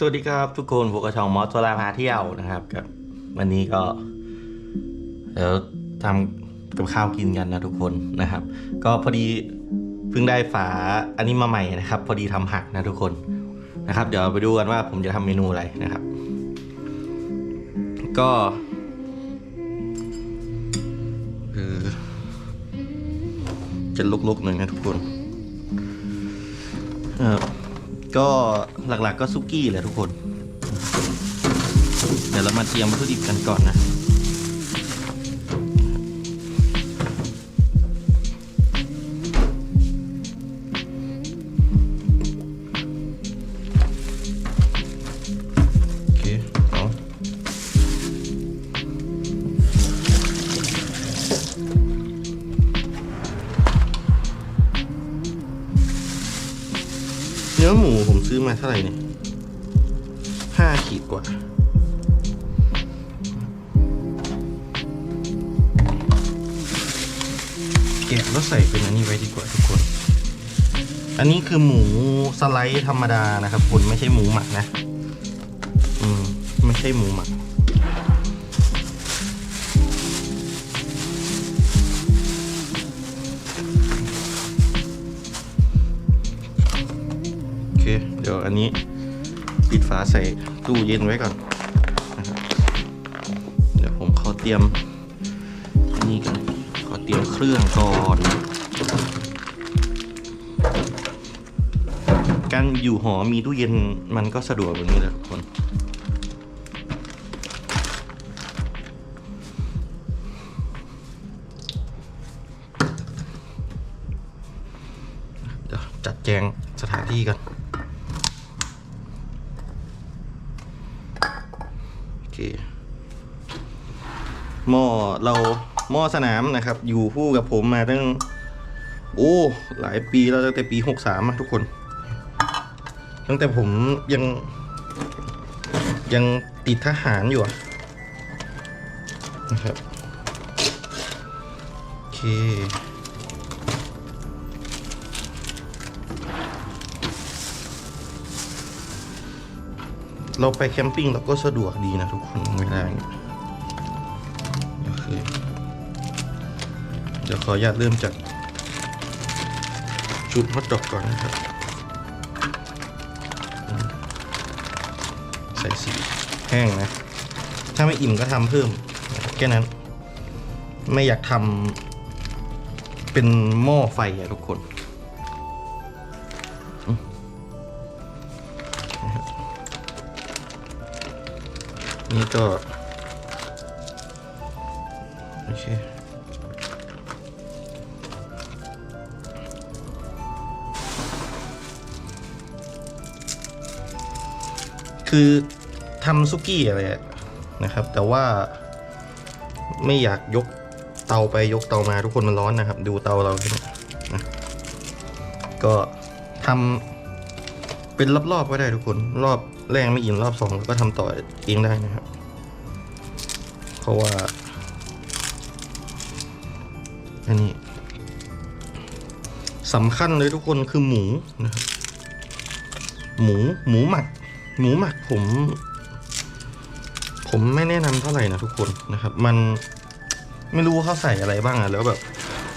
สวัสดีครับทุกคนพวกกระชองมอสโซลาพาเที่ยวนะครับกับ วันนี้ก็เดี๋ยวทำกับข้าวกินกันนะทุกคนนะครับ ก็พอดีเพิ่งได้ฝาอันนี้มาใหม่นะครับ พอดีทำหักนะทุกคนนะครับ เดี๋ยวไปดูกันว่าผมจะทำเมนูอะไรนะครับ ก็คือจะลุกๆหน่อยนะทุกคนเออ ก็หลักๆก็ซุกี้แหละทุกคน เดี๋ยวเรามาเตรียมวัตถุดิบกันก่อนนะ แกะแล้วใส่เป็นอันนี้ไว้ดีกว่าทุกคน อันนี้คือหมูสไลด์ธรรมดานะครับคุณไม่ใช่หมูหมักนะ อืม ไม่ใช่หมูหมักโอเค เดี๋ยวอันนี้ปิดฝาใส่ตู้เย็นไว้ก่อนนะครับเดี๋ยวผมขอเตรียม เตรียมเครื่องก่อน การอยู่หอมีตู้เย็นมันก็สะดวกแบบนี้แหละทุกคน เดี๋ยวจัดแจงสถานที่กันโอเคหม้อเรา หม้อสนามนะครับ อยู่คู่กับผมมาตั้ง โอ้ หลายปีแล้วตั้งแต่ปีหกสามทุกคน ตั้งแต่ผมยัง ยังติดทหารอยู่นะครับโอเคเราไปแคมปิ้งเราก็สะดวกดีนะทุกคนเวลาเงี้ยโอเค เดี๋ยวขออนุญาตเริ่มจากชุดฮอตดอกก่อนนะครับ ใส่สีแห้งนะ ถ้าไม่อิ่มก็ทำเพิ่ม แค่นั้น ไม่อยากทำเป็นหม้อไฟอะทุกคนนี่ก็ คือทำซุกี้อะไรนะครับ แต่ว่าไม่อยากยกเตาไปยกเตามาทุกคนมันร้อนนะครับ ดูเตาเราที่นี่นะก็ทำเป็นรอบๆก็ได้ทุกคน รอบแรกไม่อิ่มรอบสองก็ทำต่อเองได้นะครับ เพราะว่าอันนี้สำคัญเลยทุกคนคือหมูนะครับหมูหมูหมัก หมูหมักผม ผมไม่แนะนำเท่าไหร่นะทุกคนนะครับ มันไม่รู้เขาใส่อะไรบ้างอะแล้วแบบ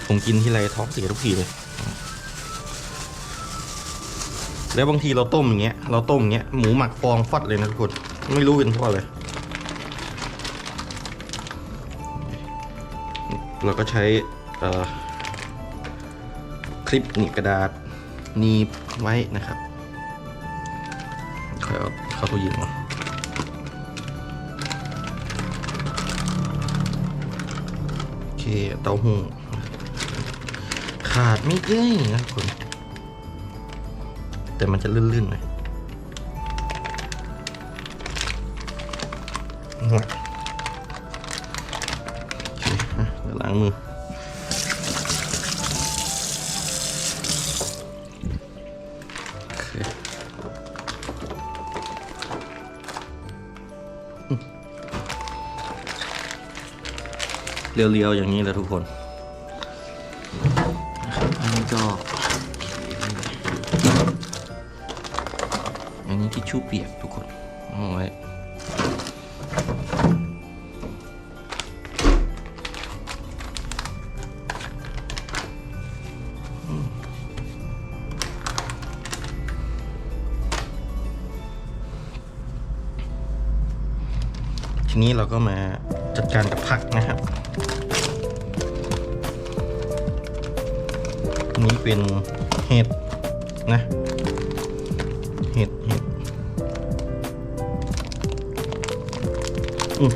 ผมกินทีไรท้องเสียทุกทีเลย แล้วบางทีเราต้มอย่างเงี้ยเราต้มอย่างเงี้ยหมูหมักฟองฟัดเลยนะทุกคน ไม่รู้เป็นเพราะอะไรเราก็ใช้คลิปหนีบกระดาษหนีบไว้นะครับ เข้าตู้เย็นมาโอเคเต้าหู้ขาดไม่ได้นะคุณแต่มันจะลื่นๆหน่อยโอเคเดี๋ยวล้างมือ เรียวๆอย่างนี้แหละทุกคนนะครับอันนี้ก็ อันนี้ทิชชู่เปียกทุกคนเอาไว้ทีนี้เราก็มา นี้เป็นเห็ดนะ เห็ดเห็ดอืม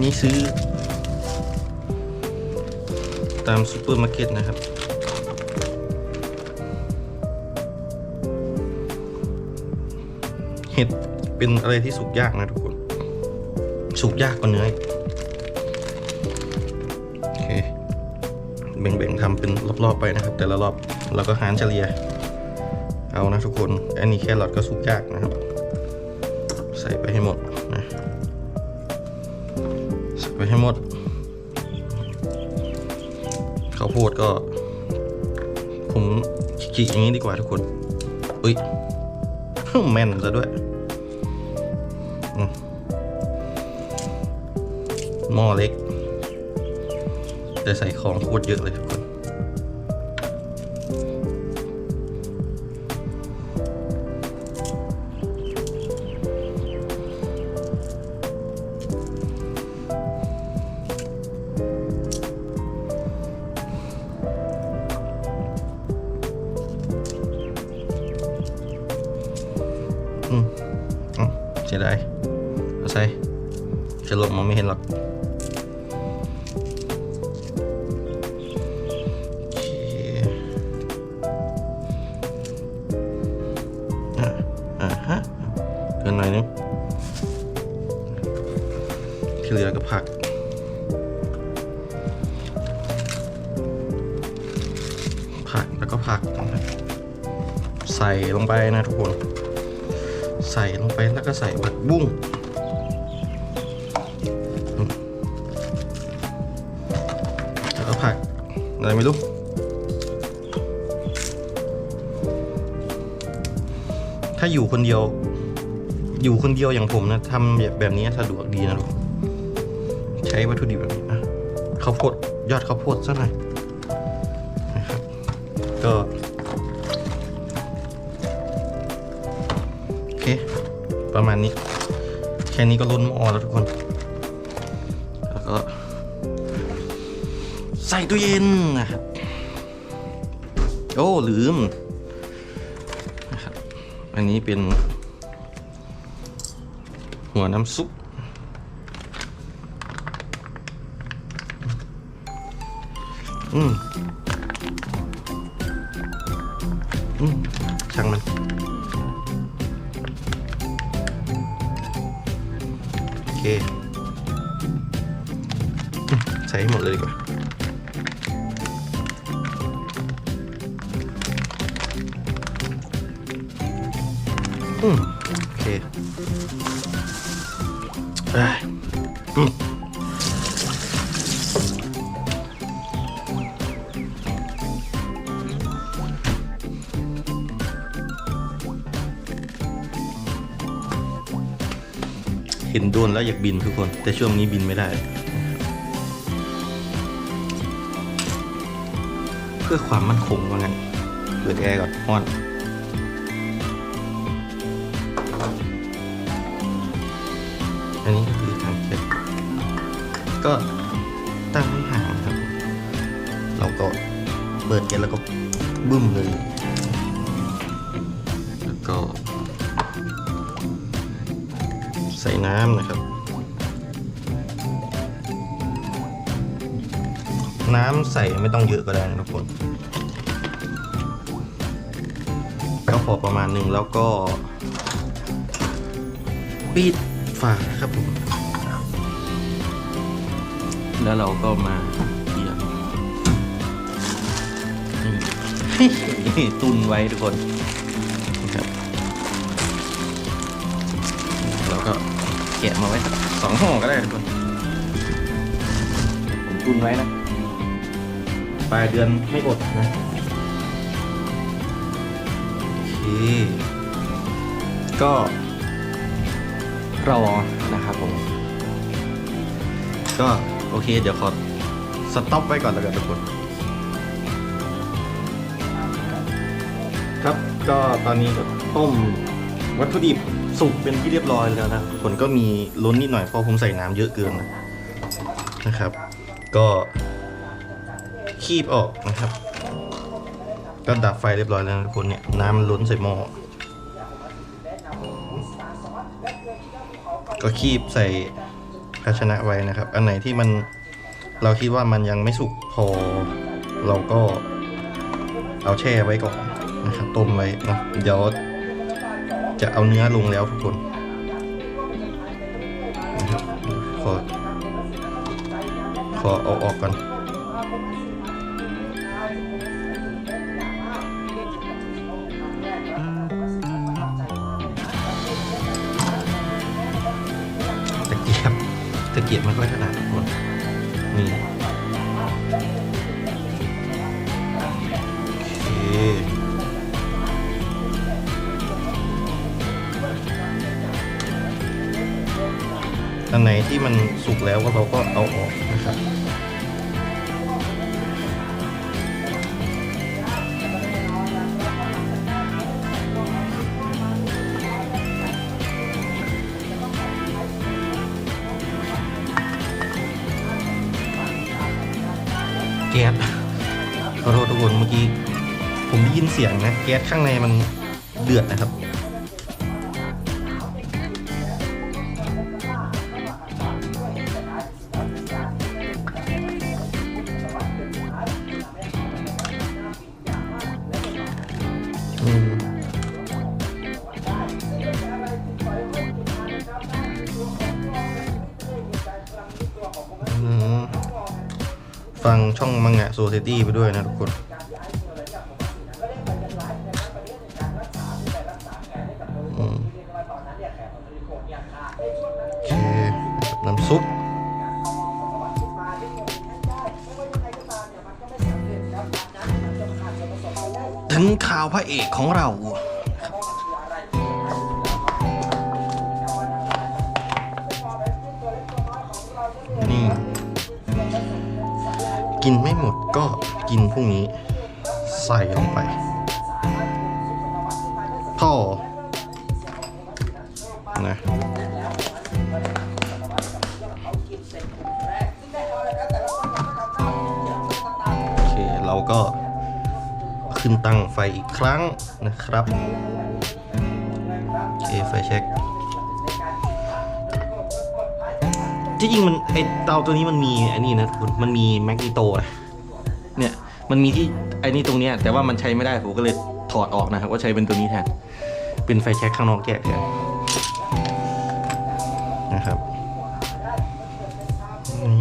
นี่ซื้อ ตามซูเปอร์มาร์เก็ตนะครับ ห็ดเป็นอะไรที่สุกยากนะทุกคน สุกยากกว่าเนื้อโอเคแบ่งๆทำเป็นรอบๆไปนะครับ แต่ละรอบเราก็หารเฉลี่ย เอานะทุกคน อันนี้แครอทก็สุกยากนะครับ ใส่ไปให้หมดนะใส่ไปให้หมดข้าวโพดก็ ผมขีดอย่างนี้ดีกว่าทุกคนอุ้ยแม่นซะด้วย หม้อเล็ก แต่ใส่ของโคตรเยอะเลยทุกคนอืมอ๋อเสียดาย อะไรไม่รู้ถ้าอยู่คนเดียว อยู่คนเดียวอย่างผมนะทำแบบนี้สะดวกดีนะลูกใช้วัตถุดิบแบบนี้อะข้าวโพดยอดข้าวโพดสักหน่อยนะครับ ก็โอเค ประมาณนี้ แค่นี้ก็ล้นหม้อแล้วทุกคน ตู้เย็นนะครับโอ้ลืมนะครับอันนี้เป็น หัวน้ำซุปอืมอืมช่างมันโอเค ใส่หมดเลยดีกว่า เห็นโดนแล้วอยากบินทุกคน แต่ช่วงนี้บินไม่ได้ เพื่อความมั่นคงว่างั้นเปิดแอร์ก่อนฮ้อนอันนี้ก็คือทางเก็บก็ตั้งให้ห่างครับ เราก็เปิดแก๊สแล้วก็บึ้มเลยำนะครับ น้ำใส่ไม่ต้องเยอะก็ได้นะทุกคนก็พอประมาณหนึ่งแล้วก็ปิดฝาครับผมแล้วเราก็มาเกี่ยมนี่ตุนไว้ทุกคน แกะมาไว้สักสองห่อก็ได้ทุกคนผมตุนไว้นะปลายเดือนไม่อดนะโอเคก็รอนะครับผม ก็โอเค เดี๋ยวขอสต็อปไว้ก่อนแล้วกันทุกคน ครับก็ตอนนี้ก็ต้มวัตถุดิบ สุกเป็นที่เรียบร้อยแล้วนะทุกคนก็มีล้นนิดหน่อยเพราะผมใส่น้ำเยอะเกินนะนะครับ ก็คีบออกนะครับก็ดับไฟเรียบร้อยแล้วนะทุกคนเนี่ยน้ำมันล้นใส่หม้อก็คีบใส่ภาชนะไว้นะครับ อันไหนที่มันเราคิดว่ามันยังไม่สุกพอ เราก็เอาแช่ไว้ก่อนนะครับต้มไว้นะเดี๋ยว จะเอาเนื้อลงแล้วทุกคนนะครับขอขอเอาออกก่อนตะเกียบตะเกียบม่ค่อยถนัดทุกคน ที่มันสุกแล้วก็เราก็เอาออกนะครับแก๊สขอโทษทุกคนเมื่อกี้ ผมได้ยินเสียงนะ แก๊สข้างในมันเดือดนะครับ ดี้ไปด้วยนะทุกคน โอเค น้ำซุปถึงข่าวพระเอกของเรา กินไม่หมดก็กินพรุ่งนี้ใส่ลงไปท่อนะโอเค เราก็ขึ้นตั้งไฟอีกครั้งนะครับ โอเค ไฟเช็ค ที่จริงมันไอเตาตัวนี้มันมีอันนี้นะทุกคนมันมีแมกนิโตนะเนี่ยมันมีที่ไอ้นี่ตรงเนี้ยแต่ว่ามันใช้ไม่ได้ผมก็เลยถอดออกนะครับว่าใช้เป็นตัวนี้แทนเป็นไฟแช็กข้างนอกแยกแทนนะครับ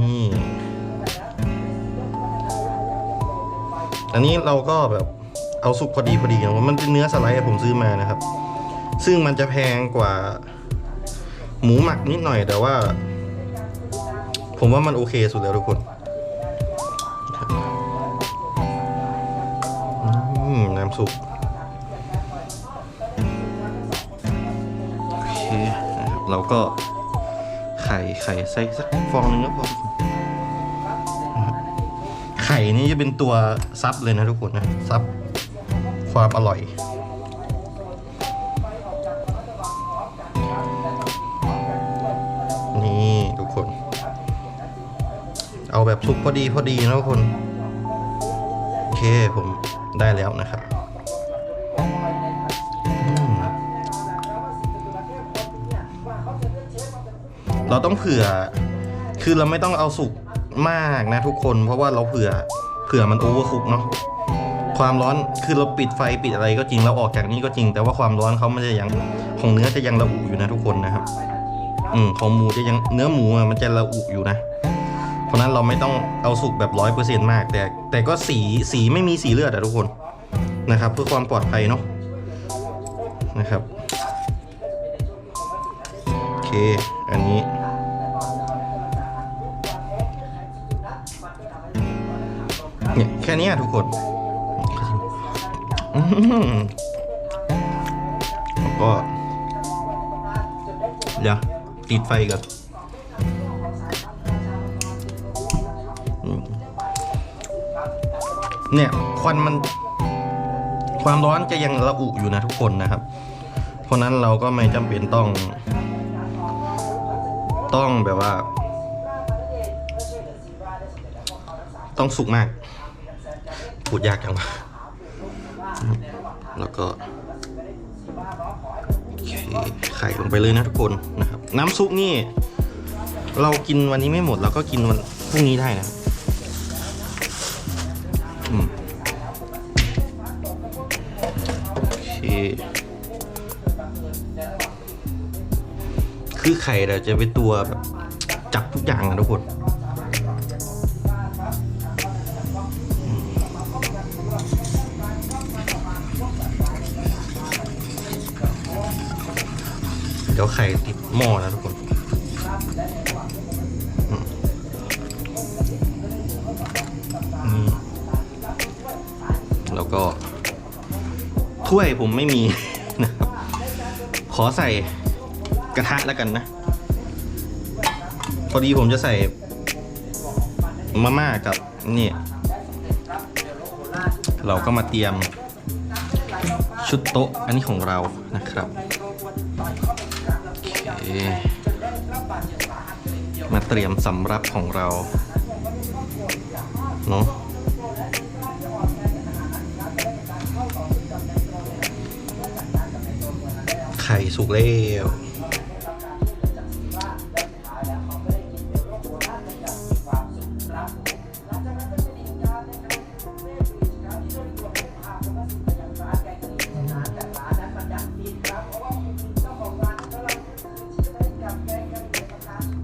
นี่อันนี้เราก็แบบเอาสุกพอดีพอดีนะมันเป็นเนื้อสไลด์ผมซื้อมานะครับ ซึ่งมันจะแพงกว่า หมูหมักนิดหน่อยแต่ว่า ผมว่ามันโอเคสุดแล้วทุกคนน้ำซุปโอเคนะครับเราก็ไข่ไข่ใส่สักฟองหนึงก็พอไข่นี่จะเป็นตัวซับเลยนะทุกคนนะซับความอร่อย แบบสุกพอดีพอดีนะทุกคน โอเคผมได้แล้วนะครับเราต้องเผื่อ คือเราไม่ต้องเอาสุกมากนะทุกคน เพราะว่าเราเผื่อ เผื่อมันโอเวอร์คุกเนาะ ความร้อน คือเราปิดไฟปิดอะไรก็จริง เราออกจากนี้ก็จริง แต่ว่าความร้อนเขามันจะยัง ของเนื้อจะยังระอุอยู่นะทุกคนนะครับ อืมของหมูจะยัง เนื้อหมูมันจะระอุอยู่นะ เพราะนั้นเราไม่ต้องเอาสุกแบบร้อยเปอร์เซ็นต์มาก แต่แต่ก็สีสีไม่มีสีเลือดอะทุกคนนะครับ เพื่อความปลอดภัยเนาะนะครับโอเคอันนี้เนี่ยแค่นี้ทุกคนแล้วก็เดี๋ยวติดไฟก่อน เนี่ยควันมันความร้อนจะยังระอุอยู่นะทุกคนนะครับ เพราะนั้นเราก็ไม่จำเป็นต้อง ต้องแบบว่า ต้องสุกมากพูดยากจังวะแล้วก็ไข่ลงไปเลยนะทุกคนนะครับ น้ำซุปนี่ เรากินวันนี้ไม่หมดเราก็กินวันพรุ่งนี้ได้นะครับ คือไข่เราจะเป็นตัวแบบจับทุกอย่างนะทุกคนเดี๋ยวไข่ติดหม้อนะทุกคนแล้วก็ ถ้วยผมไม่มีนะครับ ขอใส่กระทะแล้วกันนะ พอดีผมจะใส่มาม่ากับนี่ เราก็มาเตรียมชุดโต๊ะอันนี้ของเรานะครับมาเตรียมสำรับของเราเนาะ ข่สุกแล้ว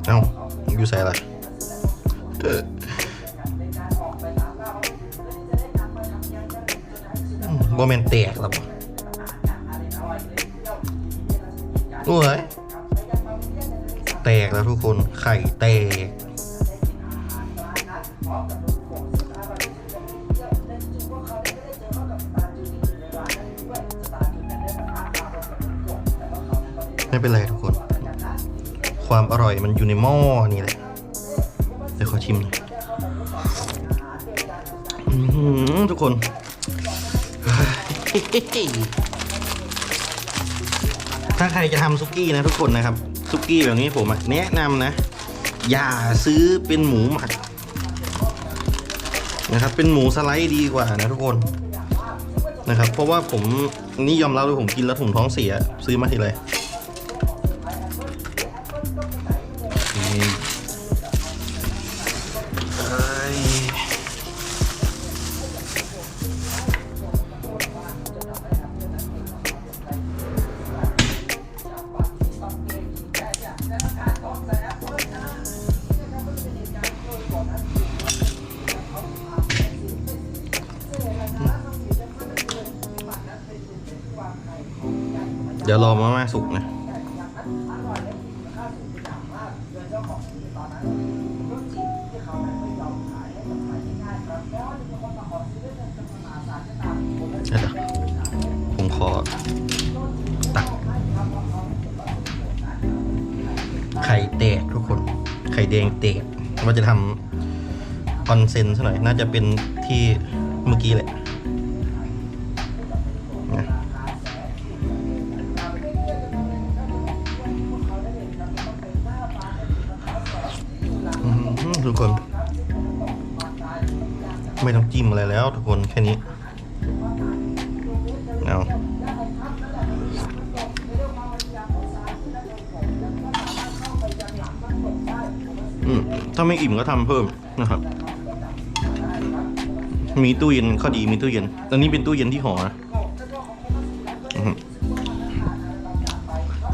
เอ้าอยู่ใส่อะไรเอออืมบ่แมนแตกหรอ โอ้ยแตกแล้วทุกคนไข่แตกไม่เป็นไรทุกคน ความอร่อยมันอยู่ในหม้อนี่แหละเดี๋ยวขอชิมหน่อยทุกคน ถ้าใครจะทำซุกี้นะทุกคนนะครับซุกี้แบบนี้ผมแนะนำนะ อย่าซื้อเป็นหมูหมักนะครับ เป็นหมูสไลด์ดีกว่านะทุกคนนะครับ เพราะว่าผมนี่ยอมรับเลยผมกินแล้วผมท้องเสีย ซื้อมาทีไร แดงแตกว่าจะทำออนเซนซะหน่อย น่าจะเป็นที่เมื่อกี้แหละนะอื้อหือทุกคน ไม่ต้องจิ้มอะไรแล้วทุกคนแค่นี้ อืมถ้าไม่อิ่มก็ทำเพิ่มนะครับ มีตู้เย็นข้อดีมีตู้เย็นตอนนี้เป็นตู้เย็นที่หอนะ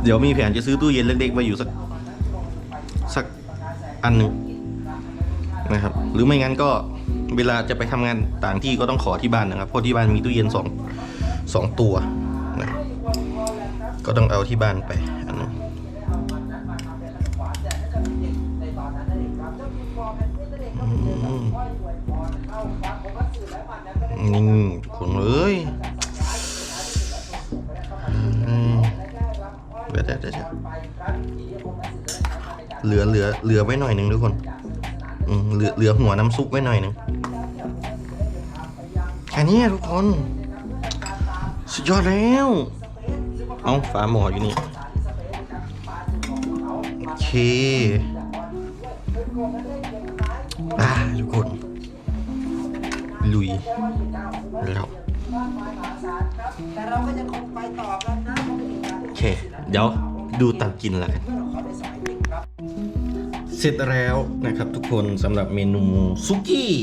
เดี๋ยวมีแผนจะซื้อตู้เย็นเล็กๆไว้อยู่สักสักอันหนึ่งนะครับ หรือไม่งั้นก็เวลาจะไปทำงานต่างที่ก็ต้องขอที่บ้านนะครับ เพราะที่บ้านมีตู้เย็นสองสองตัวนะก็ต้องเอาที่บ้านไป นี่คนเอ้ยเดี๋ยวเดี๋ยวเดี๋ยวเดี๋ยวเหลือเหลือเหลือไว้หน่อยหนึ่งทุกคนอืมเหลือเหลือหัวน้ำซุปไว้หน่อยหนึ่งอันนี้ทุกคน สุดยอดแล้ว เอาฝาหมออยู่นี่โอเค ป็นการโอเค เดี๋ยวดูตักกินแล้วกันขอได้สายหนึ่งครับเสร็จแล้วนะครับทุกคนสำหรับเมนูซุกี้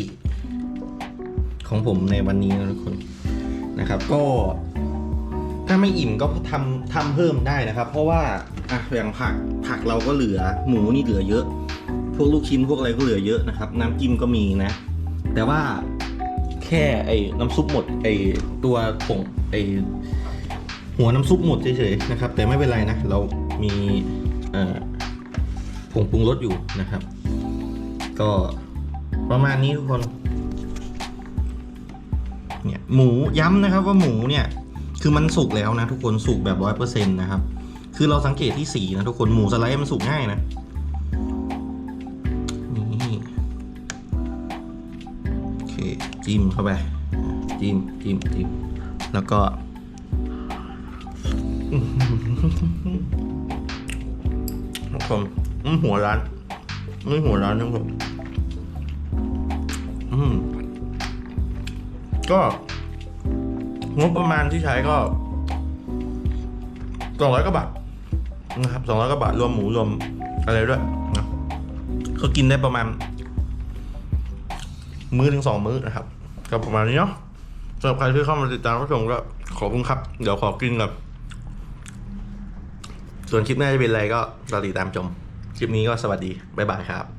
ของผมในวันนี้นะทุกคนนะครับก็ถ้าไม่อิ่มก็ทำทำเพิ่มได้นะครับ เพราะว่าอะอย่างผักผักเราก็เหลือหมูนี่เหลือเยอะ พวกลูกชิ้นพวกอะไรก็เหลือเยอะนะครับ น้ำจิ้มก็มีนะ แต่ว่า แค่ไอ้น้ำซุปหมดไอ้ตัวผงไอ้หัวน้ำซุปหมดเฉยๆนะครับ แต่ไม่เป็นไรนะ เรามีผงปรุงรสอยู่นะครับ ก็ประมาณนี้ทุกคนเนี่ยหมูย้ำนะครับว่าหมูเนี่ยคือมันสุกแล้วนะทุกคนสุกแบบร้อยเปอร์เซ็นต์นะครับ คือเราสังเกตที่สีนะทุกคนหมูสไลด์มันสุกง่ายนะ จิ้มเข้าไป จิ้มจิ้มจิ้มแล้วก็ทุกคนอืหัวร้านนี่หัวร้านทุกคนอืมก็งบประมาณที่ใช้ก็สองร้อยกว่าบาทนะครับสองร้อยกว่าบาทรวมหมูรวมอะไรด้วยนะก็กินได้ประมาณ มื้อถึงสองมื้อนะครับ ก็ประมาณนี้เนาะสำหรับใครที่เข้ามาติดตามรับชมก็ขอบคุณครับ เดี๋ยวขอกินกับ ส่วนคลิปหน้าจะเป็นอะไรก็รอติดตามชม คลิปนี้ก็สวัสดี บ๊ายบายครับ